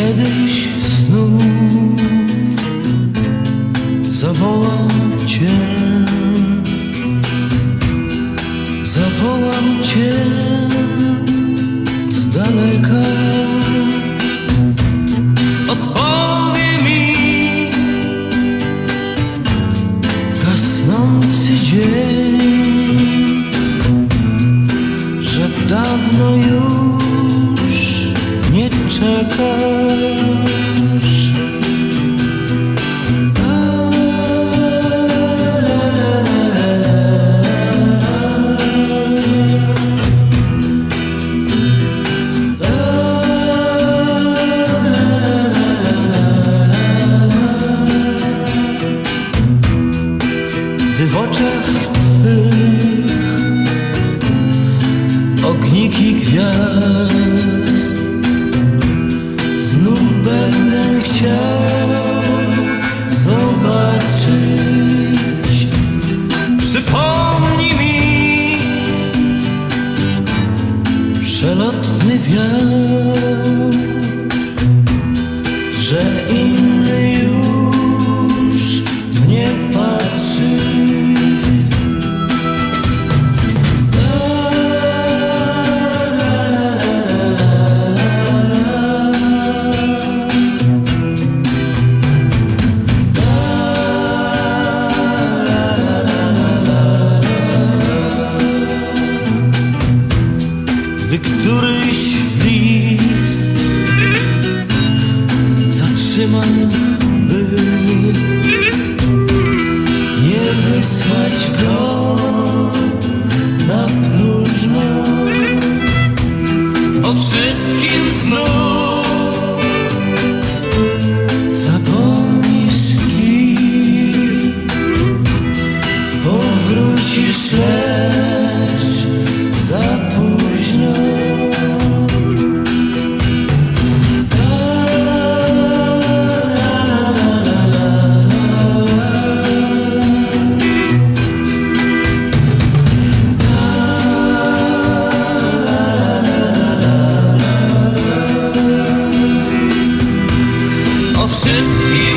Kiedyś znów zawołam Cię, zawołam Cię oczach Twych ogniki gwiazd Znów będę chciał zobaczyć. Przypomnij mi przelotny wiatr wysłać go na O wszystkim znów zapomnisz powrócisz just here.